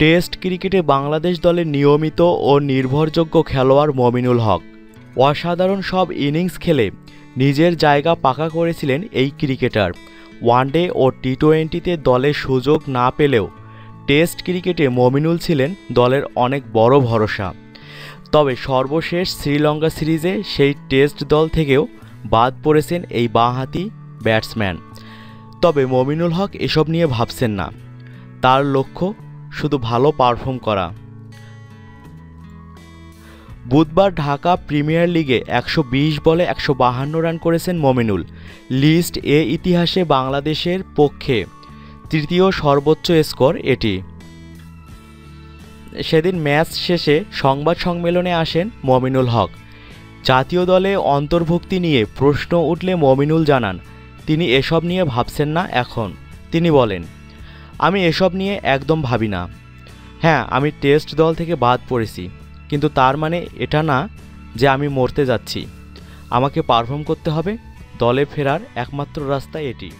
Test ক্রিকেটে বাংলাদেশ দলের নিয়মিত ও নির্ভরযোগ্য খেলোয়াড় মমিনুল হক। অসাধারণ সব ইনিংস খেলে নিজের জায়গা পাকা করেছিলেন এই ক্রিকেটার। ওয়ানডে ও টি টোয়েন্টিতে দলের সুযোগ না পেলেও টেস্ট ক্রিকেটে মমিনুল ছিলেন দলের অনেক বড় ভরসা। তবে সর্বশেষ শ্রীলঙ্কা সিরিজে সেই টেস্ট দল থেকেও বাদ পড়েছেন এই বাঁহাতি ব্যাটসম্যান। তবে মমিনুল হক এসব নিয়ে ভাবছেন না। তার লক্ষ্য শুধু ভালো পারফর্ম করা। বুধবার ঢাকা প্রিমিয়ার লিগে একশো বিশ বলে একশো রান করেছেন মমিনুল। লিস্ট এ ইতিহাসে বাংলাদেশের পক্ষে তৃতীয় সর্বোচ্চ স্কোর এটি। সেদিন ম্যাচ শেষে সংবাদ সম্মেলনে আসেন মমিনুল হক। জাতীয় দলে অন্তর্ভুক্তি নিয়ে প্রশ্ন উঠলে মমিনুল জানান, তিনি এসব নিয়ে ভাবছেন না এখন। তিনি বলেন আমি এসব নিয়ে একদম ভাবি না। হ্যাঁ আমি টেস্ট দল থেকে বাদ পড়েছি, কিন্তু তার মানে এটা না যে আমি মরতে যাচ্ছি। আমাকে পারফর্ম করতে হবে, দলে ফেরার একমাত্র রাস্তা এটি।